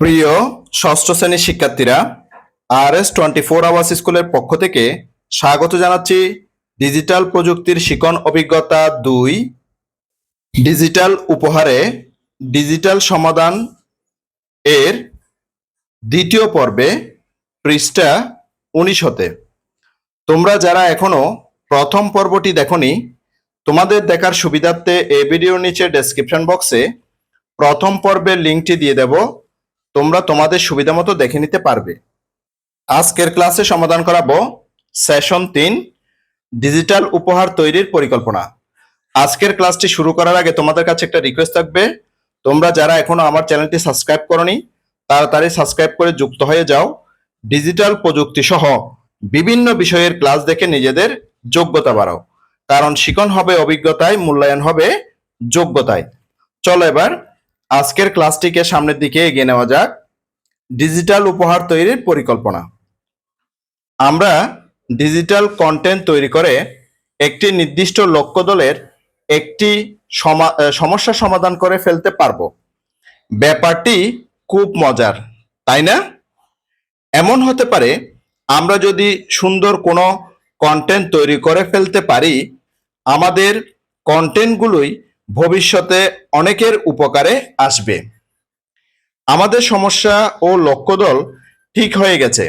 প্রিয় ষষ্ঠ শ্রেণির শিক্ষার্থীরা R S twenty four hours স্কুলের পক্ষ থেকে স্বাগত জানাচ্ছি ডিজিটাল প্রযুক্তির শিকন অভিজ্ঞতা দুই ডিজিটাল উপহারে ডিজিটাল সমাধান এর দ্বিতীয় পর্বে পৃষ্ঠা উনিশ হতে। তোমরা যারা এখনও প্রথম পর্বটি দেখনি, তোমাদের দেখার সুবিধার্থে এই ভিডিওর নিচে ডেসক্রিপশন বক্সে প্রথম পর্বের লিঙ্কটি দিয়ে দেব। তোমরা তোমাদের সুবিধা মতো দেখে নিতে পারবে। আজকের ক্লাসে সমাধান করাবো সেশন তিন, ডিজিটাল উপহার তৈরির পরিকল্পনা। আজকের ক্লাসটি শুরু করার আগে তোমাদের কাছে একটা রিকোয়েস্ট থাকবে। তোমরা যারা এখনও আমার চ্যানেলটি সাবস্ক্রাইব করনি, তাড়াতাড়ি সাবস্ক্রাইব করে যুক্ত হয়ে যাও। ডিজিটাল প্রযুক্তি সহ বিভিন্ন বিষয়ের ক্লাস দেখে নিজেদের যোগ্যতা বাড়াও। কারণ শিখন হবে অভিজ্ঞতায়, মূল্যায়ন হবে যোগ্যতায়। চলো এবার আজকের ক্লাসটিকে সামনের দিকে এগিয়ে নেওয়া যাক। ডিজিটাল উপহার তৈরির পরিকল্পনা। আমরা ডিজিটাল কন্টেন্ট তৈরি করে একটি নির্দিষ্ট লক্ষ্য দলের একটি সমা- সমস্যা সমাধান করে ফেলতে পারব। ব্যাপারটি খুব মজার, তাই না? এমন হতে পারে আমরা যদি সুন্দর কোনো কন্টেন্ট তৈরি করে ফেলতে পারি, আমাদের কন্টেন্টগুলোই ভবিষ্যতে অনেকের উপকারে আসবে। আমাদের সমস্যা ও লক্ষ্যদল ঠিক হয়ে গেছে।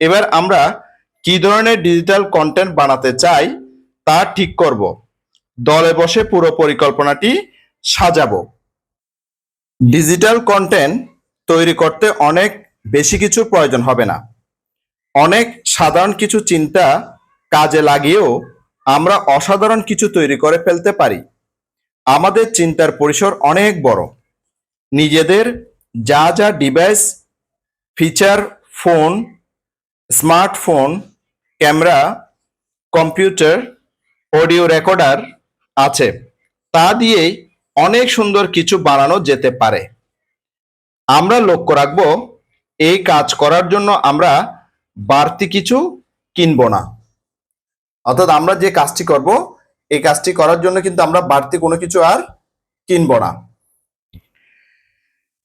এবার আমরা কি ধরনের ডিজিটাল কন্টেন্ট বানাতে চাই তা ঠিক করব। দলে বসে পুরো পরিকল্পনাটি সাজাবো। ডিজিটাল কন্টেন্ট তৈরি করতে অনেক বেশি কিছু প্রয়োজন হবে না। অনেক সাধারণ কিছু চিন্তা কাজে লাগিয়েও আমরা অসাধারণ কিছু তৈরি করে ফেলতে পারি। আমাদের চিন্তার পরিসর অনেক বড়। নিজেদের যা যা device feature phone smartphone camera computer audio recorder আছে, তা দিয়েই অনেক সুন্দর কিছু বানানো যেতে পারে। আমরা লক্ষ্য রাখব, এই কাজ করার জন্য আমরা বাড়তি কিছু কিনব না। অর্থাৎ আমরা যে কাজটি করব এই কাজটি করার জন্য কিন্তু আমরা বাড়তি কোনো কিছু আর কিনব না।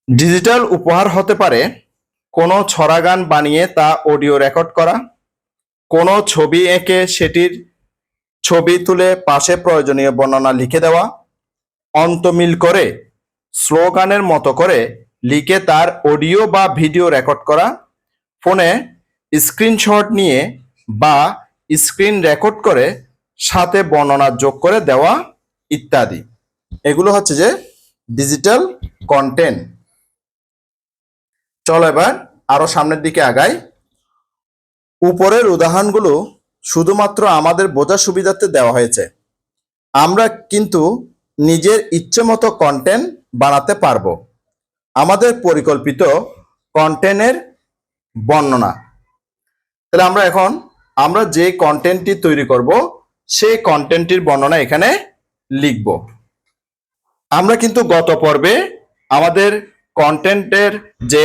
ডিজিটাল উপহার হতে পারে কোনো ছড়া গান বানিয়ে তা অডিও রেকর্ড করা, কোনো ছবি এঁকে সেটির ছবি তুলে পাশে প্রয়োজনীয় বর্ণনা লিখে দেওয়া, অন্তমিল করে, স্লোগানের মতো করে লিখে তার অডিও বা ভিডিও রেকর্ড করা, ফোনে স্ক্রিনশট নিয়ে বা স্ক্রিন রেকর্ড করে সাথে বর্ণনা যোগ করে দেওয়া ইত্যাদি। এগুলো হচ্ছে যে ডিজিটাল কন্টেন্ট চলো এবার আরও সামনের দিকে আগাই। উপরের উদাহরণগুলো শুধুমাত্র আমাদের বোঝার সুবিধার্থে দেওয়া হয়েছে। আমরা কিন্তু নিজের ইচ্ছে মতো কন্টেন্ট বানাতে পারব। আমাদের পরিকল্পিত কন্টেন্টের বর্ণনা। তাহলে আমরা এখন, আমরা যে কন্টেন্টটি তৈরি করব সেই কন্টেন্টটির বর্ণনা এখানে লিখব। আমরা কিন্তু গত পর্বে আমাদের কন্টেন্টের যে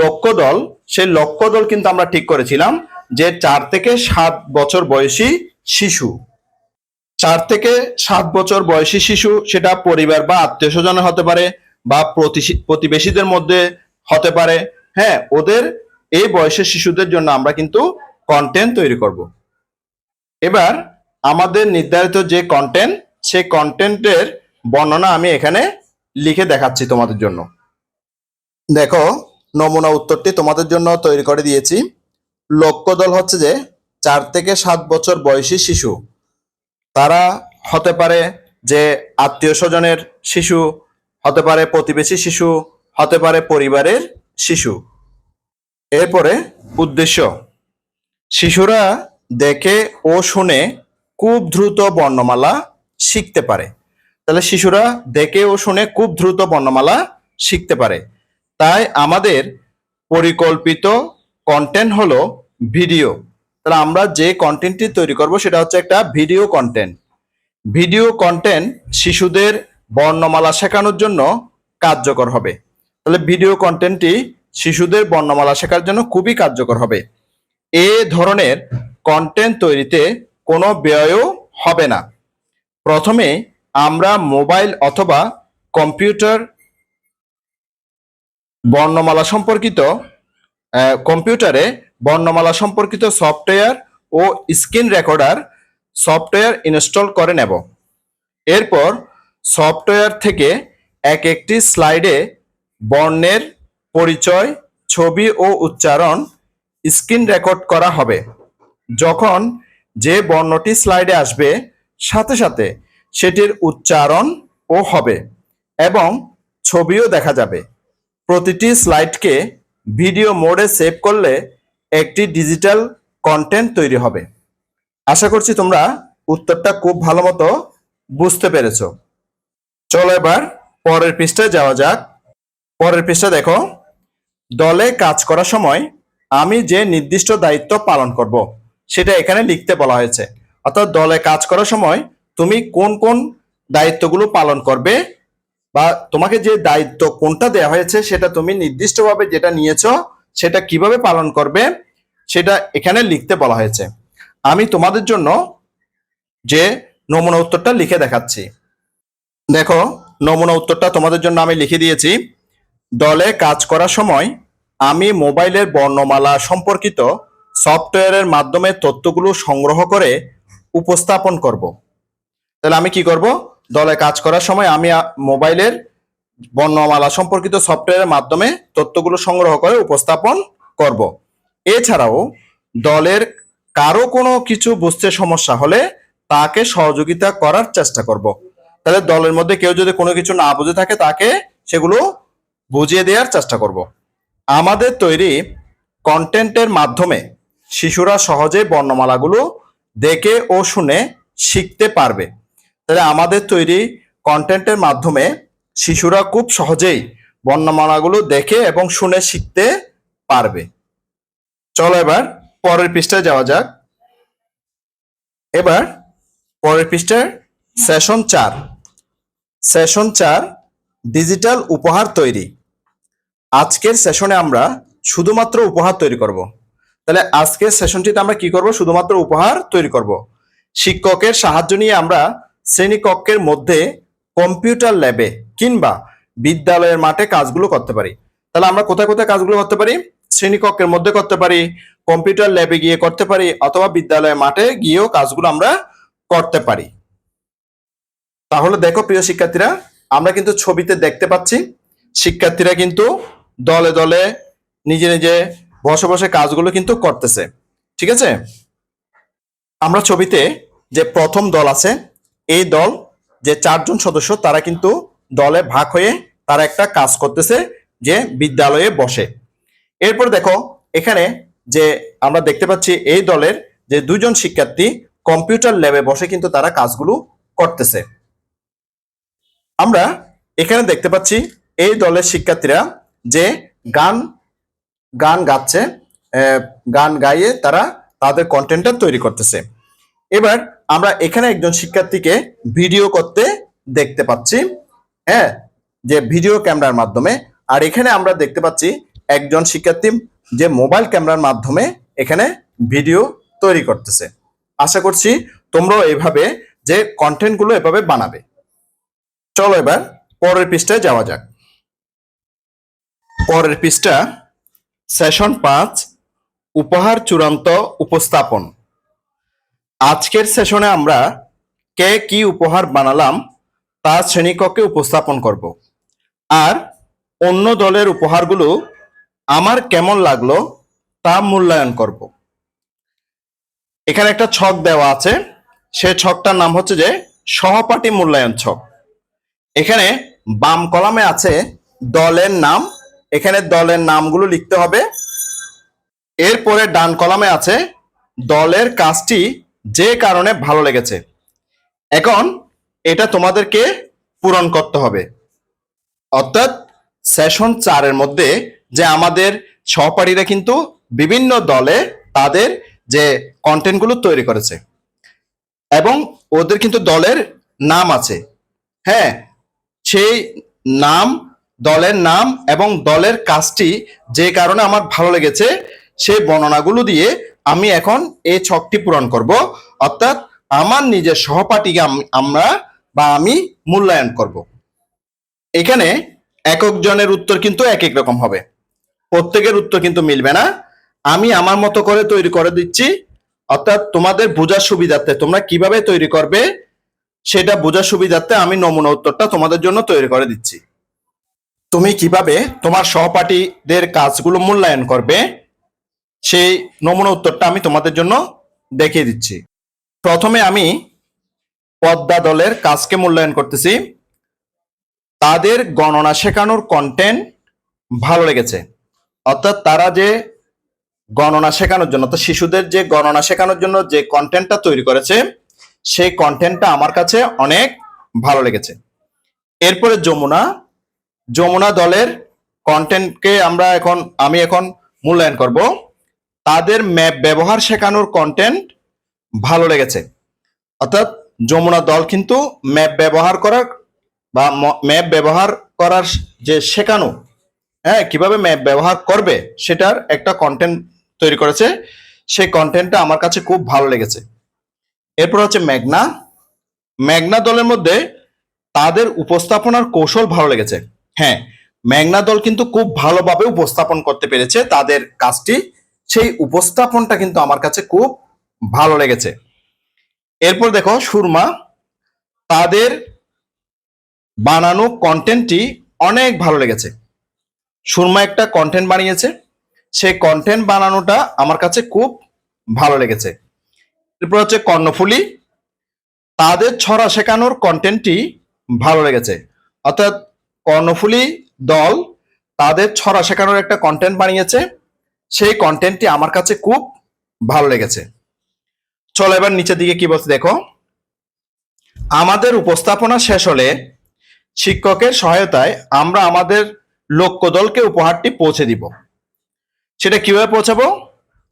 লক্ষ্য দল সেই লক্ষ্য দল কিন্তু আমরা ঠিক করেছিলাম যে চার থেকে সাত বছর বয়সী শিশু। চার থেকে সাত বছর বয়সী শিশু সেটা পরিবার বা আত্মীয় স্বজনের হতে পারে বা প্রতিবেশীদের মধ্যে হতে পারে। হ্যাঁ ওদের এই বয়সের শিশুদের জন্য আমরা কিন্তু কন্টেন্ট তৈরি করব। এবার আমাদের নির্ধারিত যে কন্টেন্ট সেই কন্টেন্টের বর্ণনা আমি এখানে লিখে দেখাচ্ছি তোমাদের জন্য। দেখো, নমুনা উত্তরটি তোমাদের জন্য তৈরি করে দিয়েছি। লক্ষ্য দল হচ্ছে যে, চার থেকে সাত বছর বয়সী শিশু। তারা হতে পারে যে আত্মীয় স্বজনের শিশু, হতে পারে প্রতিবেশী শিশু, হতে পারে পরিবারের শিশু। এরপরে উদ্দেশ্য। শিশুরা দেখে ও শুনে খুব দ্রুত বর্ণমালা শিখতে পারে। তাহলে শিশুরা দেখে ও শুনে খুব দ্রুত বর্ণমালা শিখতে পারে। তাই আমাদের পরিকল্পিত কন্টেন্ট হলো ভিডিও তাহলে আমরা যে কন্টেন্টটি তৈরি করব সেটা হচ্ছে একটা ভিডিও কন্টেন্ট ভিডিও কন্টেন্ট শিশুদের বর্ণমালা শেখানোর জন্য কার্যকর হবে। তাহলে ভিডিও কন্টেন্টটি শিশুদের বর্ণমালা শেখার জন্য খুবই কার্যকর হবে। এ ধরনের কন্টেন্ট তৈরিতে কোনো ব্যয়ও হবে না। প্রথমে আমরা মোবাইল অথবা কম্পিউটার বর্ণমালা সম্পর্কিত কম্পিউটারে বর্ণমালা সম্পর্কিত সফটওয়্যার ও স্ক্রিন রেকর্ডার সফটওয়্যার ইনস্টল করে নেব। এরপর সফটওয়্যার থেকে এক একটি স্লাইডে বর্ণের পরিচয়, ছবি ও উচ্চারণ স্ক্রিন রেকর্ড করা হবে। যখন যে বর্ণটি স্লাইডে আসবে, সাথে সাথে সেটির উচ্চারণ ও হবে এবং ছবিও দেখা যাবে। প্রতিটি স্লাইডকে ভিডিও মোডে সেভ করলে একটি ডিজিটাল কন্টেন্ট তৈরি হবে। আশা করছি তোমরা উত্তরটা খুব ভালো মতো বুঝতে পেরেছ। চলো এবার পরের পৃষ্ঠায় যাওয়া যাক। পরের পৃষ্ঠা দেখো। দলে কাজ করার সময় আমি যে নির্দিষ্ট দায়িত্ব পালন করব সেটা এখানে লিখতে বলা হয়েছে। অর্থাৎ দলে কাজ করার সময় তুমি কোন কোন দায়িত্বগুলো পালন করবে বা তোমাকে যে দায়িত্ব কোনটা দেওয়া হয়েছে সেটা তুমি নির্দিষ্টভাবে যেটা নিয়েছো সেটা কীভাবে পালন করবে সেটা এখানে লিখতে বলা হয়েছে। আমি তোমাদের জন্য যে নমুনা উত্তরটা লিখে দেখাচ্ছি। দেখো, নমুনা উত্তরটা তোমাদের জন্য আমি লিখে দিয়েছি। দলে কাজ করার সময় আমি মোবাইলের বর্ণমালা সম্পর্কিত সফটওয়্যারের মাধ্যমে তথ্যগুলো সংগ্রহ করে উপস্থাপন করব। তাহলে আমি কি করব? দলে কাজ করার সময় আমি মোবাইলের বর্ণমালা সম্পর্কিত সফটওয়্যারের মাধ্যমে তথ্যগুলো সংগ্রহ করে উপস্থাপন করব। এছাড়াও দলের কারও কোনো কিছু বুঝতে সমস্যা হলে তাকে সহযোগিতা করার চেষ্টা করব। তাহলে দলের মধ্যে কেউ যদি কোনো কিছু না বুঝে থাকে তাকে সেগুলো বুঝিয়ে দেওয়ার চেষ্টা করব। আমাদের তৈরি কন্টেন্টের মাধ্যমে শিশুরা সহজে বর্ণমালাগুলো দেখে ও শুনে শিখতে পারবে। তাহলে আমাদের তৈরি কন্টেন্টের মাধ্যমে শিশুরা খুব সহজেই বর্ণমালাগুলো দেখে এবং শুনে শিখতে পারবে। চলো এবার পরের পৃষ্ঠায় যাওয়া যাক। এবার পরের পৃষ্ঠায় সেশন চার। সেশন চার, ডিজিটাল উপহার তৈরি। আজকের সেশনে আমরা শুধুমাত্র উপহার তৈরি করব। তাহলে আজকে সেশনটিতে আমরা কি করব? শুধুমাত্র উপহার তৈরি করব। শিক্ষকের সাহায্য নিয়ে আমরা শ্রেণীকক্ষের মধ্যে কম্পিউটার ল্যাবে কিংবা বিদ্যালয়ের মাঠে কাজগুলো করতে পারি। তাহলে আমরা কোথায় কোথায় কাজগুলো করতে পারি? শ্রেণীকক্ষের মধ্যে করতে পারি কম্পিউটার ল্যাবে গিয়ে করতে পারি, অথবা বিদ্যালয়ের মাঠে গিয়েও কাজগুলো আমরা করতে পারি। তাহলে দেখো প্রিয় শিক্ষার্থীরা, আমরা কিন্তু ছবিতে দেখতে পাচ্ছি। শিক্ষার্থীরা কিন্তু দলে দলে নিজে নিজে বসে বসে কাজগুলো কিন্তু করতেছে। ঠিক আছে? আমরা ছবিতে যে প্রথম দল আছে, এই দল যে চারজন সদস্য, তারা কিন্তু দলে ভাগ হয়ে তারা একটা কাজ করতেছে যে বিদ্যালয়ে বসে। এরপর দেখো, এখানে যে আমরা দেখতে পাচ্ছি এই দলের যে দুজন শিক্ষার্থী কম্পিউটার ল্যাবে বসে কিন্তু তারা কাজগুলো করতেছে। আমরা এখানে দেখতে পাচ্ছি এই দলের শিক্ষার্থীরা যে গান গান গাচ্ছে গান গাইয়ে তারা তাদের কন্টেন্টটা তৈরি করতেছে। এবার আমরা এখানে একজন শিক্ষার্থীকে ভিডিও করতে দেখতে পাচ্ছি হ্যাঁ যে ভিডিও ক্যামেরার মাধ্যমে। আর এখানে আমরা দেখতে পাচ্ছি একজন শিক্ষার্থী যে মোবাইল ক্যামেরার মাধ্যমে এখানে ভিডিও তৈরি করতেছে। আশা করছি তোমরাও এভাবে যে কন্টেন্টগুলো এভাবে বানাবে। চলো এবার পরের পৃষ্ঠায় যাওয়া যাক। পরের পৃষ্ঠা সেশন পাঁচ, উপহার চূড়ান্ত উপস্থাপন। আজকের সেশনে আমরা কে কি উপহার বানালাম তা শ্রেণীকক্ষে উপস্থাপন করব। আর অন্য দলের উপহারগুলো আমার কেমন লাগল তা মূল্যায়ন করব। এখানে একটা ছক দেওয়া আছে। সে ছকটার নাম হচ্ছে যে সহপাঠী মূল্যায়ন ছক। এখানে বাম কলামে আছে দলের নাম এখানে দলের নামগুলো লিখতে হবে। এরপরে ডান কলামে আছে, দলের কাজটি যে কারণে ভালো লেগেছে। এখন এটা তোমাদেরকে পূরণ করতে হবে। অর্থাৎ সেশন চারের মধ্যে যে আমাদের সহপাঠীরা কিন্তু বিভিন্ন দলে তাদের যে কন্টেন্টগুলো তৈরি করেছে এবং ওদের কিন্তু দলের নাম আছে। হ্যাঁ সেই নাম দলের নাম এবং দলের কাজটি যে কারণে আমার ভালো লেগেছে, সেই বর্ণনাগুলো দিয়ে আমি এখন এই ছকটি পূরণ করব। অর্থাৎ আমার নিজের সহপাঠীকে আমরা বা আমি মূল্যায়ন করব। এখানে একক জনের উত্তর কিন্তু এক এক রকম হবে। প্রত্যেকের উত্তর কিন্তু মিলবে না। আমি আমার মতো করে তৈরি করে দিচ্ছি। অর্থাৎ তোমাদের বোঝার সুবিধার্থে তোমরা কীভাবে তৈরি করবে, সেটা বোঝার সুবিধার্থে আমি নমুনা উত্তরটা তোমাদের জন্য তৈরি করে দিচ্ছি। তুমি কীভাবে তোমার সহপাঠীদের কাজগুলো মূল্যায়ন করবে? সেই নমুনা উত্তরটা আমি তোমাদের জন্য দেখিয়ে দিচ্ছি। প্রথমে আমি পদ্মা দলের কাজকে মূল্যায়ন করতেছি। তাদের গণনা শেখানোর কন্টেন্ট ভালো লেগেছে। অর্থাৎ তারা যে গণনা শেখানোর জন্য, অর্থাৎ শিশুদের যে গণনা শেখানোর জন্য যে কন্টেন্টটা তৈরি করেছে, সেই কন্টেন্টটা আমার কাছে অনেক ভালো লেগেছে। এরপরে যমুনা যমুনা দলের কন্টেন্টকে আমরা এখন, আমি এখন মূল্যায়ন করব। তাদের ম্যাপ ব্যবহার শেখানোর কন্টেন্ট ভালো লেগেছে। অর্থাৎ যমুনা দল কিন্তু ম্যাপ ব্যবহার করার বা ম্যাপ ব্যবহার করার যে শেখানো হ্যাঁ কীভাবে ম্যাপ ব্যবহার করবে সেটার একটা কন্টেন্ট তৈরি করেছে। সেই কন্টেন্টটা আমার কাছে খুব ভালো লেগেছে। এরপর হচ্ছে মেঘনা। মেঘনা দলের মধ্যে তাদের উপস্থাপনার কৌশল ভালো লেগেছে। হ্যাঁ মেঘনা দল কিন্তু খুব ভালোভাবে উপস্থাপন করতে পেরেছে তাদের কাজটি। সেই উপস্থাপনটা কিন্তু আমার কাছে খুব ভালো লেগেছে। এরপর দেখো, সুরমা, তাদের বানানো কন্টেন্টটি অনেক ভালো লেগেছে। সুরমা একটা কন্টেন্ট বানিয়েছে। সেই কন্টেন্ট বানানোটা আমার কাছে খুব ভালো লেগেছে। এরপর হচ্ছে কর্ণফুলি, তাদের ছড়া শেখানোর কন্টেন্টটি ভালো লেগেছে। অর্থাৎ কর্ণফুলি দল তাদের ছড়া শেখানোর একটা কন্টেন্ট বানিয়েছে। সেই কন্টেন্টটি আমার কাছে খুব ভালো লেগেছে। চলো এবার নিচের দিকে কি বলছে দেখো। আমাদের উপস্থাপনা শেষ হলে শিক্ষকের সহায়তায় আমরা আমাদের লক্ষ্য দলকে উপহারটি পৌঁছে দিব। সেটা কীভাবে পৌঁছাবো?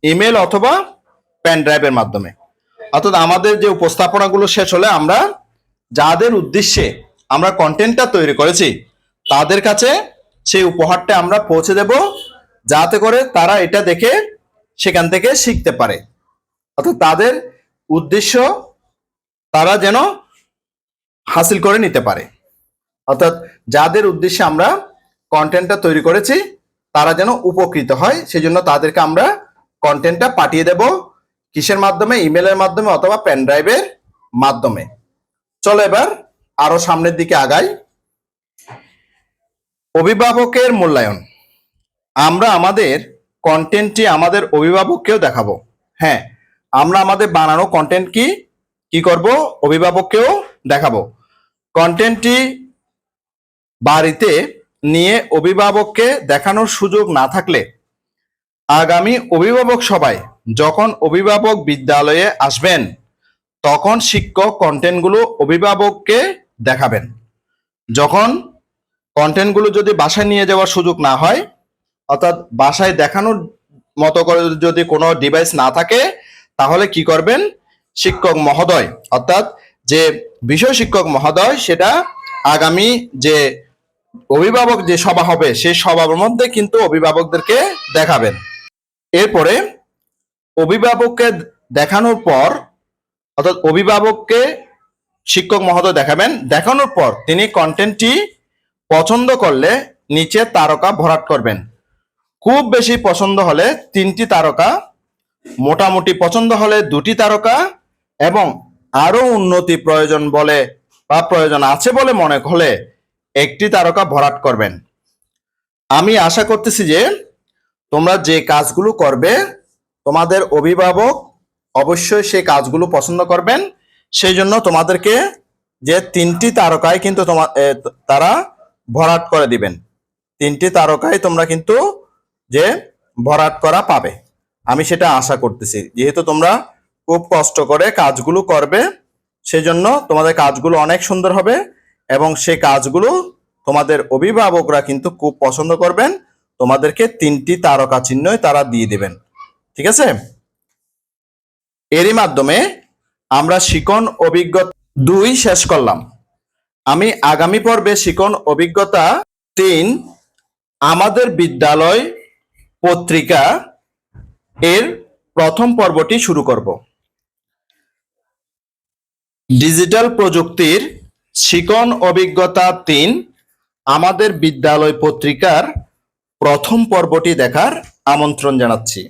ইমেল অথবা পেন ড্রাইভের মাধ্যমে। অর্থাৎ আমাদের যে উপস্থাপনাগুলো শেষ হলে আমরা যাদের উদ্দেশ্যে আমরা কন্টেন্টটা তৈরি করেছি তাদের কাছে সেই উপহারটা আমরা পৌঁছে দেব যাতে করে তারা এটা দেখে সেখান থেকে শিখতে পারে। অর্থাৎ তাদের উদ্দেশ্য তারা যেন হাসিল করে নিতে পারে। অর্থাৎ যাদের উদ্দেশ্যে আমরা কন্টেন্টটা তৈরি করেছি, তারা যেন উপকৃত হয়, সেজন্য তাদেরকে আমরা কন্টেন্টটা পাঠিয়ে দেব কিসের মাধ্যমে? ইমেলের মাধ্যমে অথবা পেন ড্রাইভের মাধ্যমে। চলো এবার আরও সামনের দিকে আগাই। অভিভাবকের মূল্যায়ন। আমরা আমাদের কন্টেন্টটি আমাদের অভিভাবককেও দেখাবো। হ্যাঁ আমরা আমাদের বানানো কন্টেন্ট কি কি করব, অভিভাবককেও দেখাবো। কন্টেন্টটি বাড়িতে নিয়ে অভিভাবককে দেখানোর সুযোগ না থাকলে আগামী অভিভাবক সবাই যখন অভিভাবক বিদ্যালয়ে আসবেন, তখন শিক্ষক কন্টেন্টগুলো অভিভাবককে দেখাবেন। যখন কন্টেন্টগুলো যদি বাসায় নিয়ে যাওয়ার সুযোগ না হয়, অর্থাৎ বাসায় দেখানোর মতো করে যদি কোনো ডিভাইস না থাকে, তাহলে কি করবেন? শিক্ষক মহোদয়, অর্থাৎ যে বিষয় শিক্ষক মহোদয়, সেটা আগামী যে অভিভাবক যে সভা হবে, সেই সভার মধ্যে কিন্তু অভিভাবকদেরকে দেখাবেন। এরপরে অভিভাবককে দেখানোর পর, অর্থাৎ অভিভাবককে শিক্ষক মহোদয় দেখাবেন। দেখানোর পর তিনি কন্টেন্টটি পছন্দ করলে নিচে তারকা ভরাট করবেন। খুব বেশি পছন্দ হলে তিনটি তারকা, মোটামুটি পছন্দ হলে দুটি তারকা এবং আরও উন্নতি প্রয়োজন বলে বা প্রয়োজন আছে বলে মনে হলে একটি তারকা ভরাট করবেন। আমি আশা করতেছি যে তোমরা যে কাজগুলো করবে, তোমাদের অভিভাবক অবশ্যই সেই কাজগুলো পছন্দ করবেন। সেই জন্য তোমাদেরকে যে তিনটি তারকায় কিন্তু তোমার তারা ভরাট করে দিবেন। তিনটি তারকায় তোমরা কিন্তু যে ভরাট করা পাবে। আমি সেটা আশা করতেছি। যেহেতু তোমরা খুব কষ্ট করে কাজগুলো করবে, সেজন্য তোমাদের কাজগুলো অনেক সুন্দর হবে এবং সেই কাজগুলো তোমাদের অভিভাবকরা কিন্তু খুব পছন্দ করবেন। তোমাদেরকে তিনটি তারকা চিহ্নই তারা দিয়ে দিবেন। ঠিক আছে? এরই মাধ্যমে আমরা শিকন অভিজ্ঞতা দুই শেষ করলাম। আমি আগামী পর্বে শিকন অভিজ্ঞতা তিন, আমাদের বিদ্যালয় পত্রিকা এর প্রথম পর্বটি শুরু করব। ডিজিটাল প্রযুক্তির শিকন অভিজ্ঞতা তিন, আমাদের বিদ্যালয় পত্রিকার প্রথম পর্বটি দেখার আমন্ত্রণ জানাচ্ছি।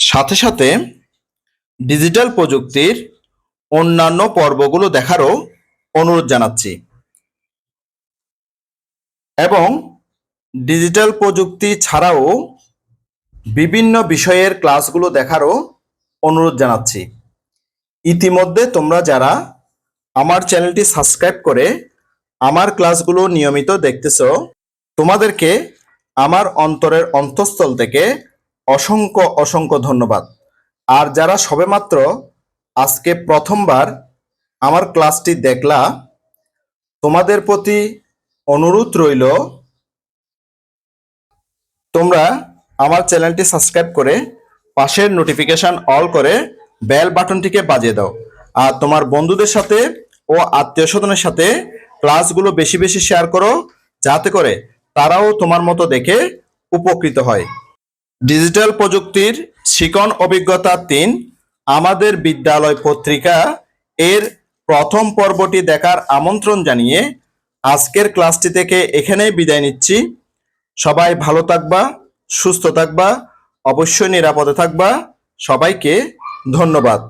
সাথে সাথে ডিজিটাল প্রযুক্তির অন্যান্য পর্বগুলো দেখারও অনুরোধ জানাচ্ছি। এবং ডিজিটাল প্রযুক্তি ছাড়াও বিভিন্ন বিষয়ের ক্লাসগুলো দেখারও অনুরোধ জানাচ্ছি। ইতিমধ্যে তোমরা যারা আমার চ্যানেলটি সাবস্ক্রাইব করে আমার ক্লাসগুলো নিয়মিত দেখতেছ, তোমাদেরকে আমার অন্তরের অন্তঃস্থল থেকে অসংখ্য অসংখ্য ধন্যবাদ। আর যারা সবেমাত্র আজকে প্রথমবার আমার ক্লাসটি দেখলা, তোমাদের প্রতি অনুরোধ রইল, তোমরা আমার চ্যানেলটি সাবস্ক্রাইব করে পাশের নোটিফিকেশন অল করে বেল বাটনটিকে বাজিয়ে দাও। আর তোমার বন্ধুদের সাথে ও আত্মীয় স্বজনের সাথে ক্লাসগুলো বেশি বেশি শেয়ার করো, যাতে করে তারাও তোমার মতো দেখে উপকৃত হয়। ডিজিটাল প্রযুক্তির শিকন অভিজ্ঞতা তিন, আমাদের বিদ্যালয় পত্রিকা এর প্রথম পর্বটি দেখার আমন্ত্রণ জানিয়ে আজকের ক্লাসটি থেকে এখানেই বিদায় নিচ্ছি। সবাই ভালো থাকবা, সুস্থ থাকবা, অবশ্যই নিরাপদে থাকবা। সবাইকে ধন্যবাদ।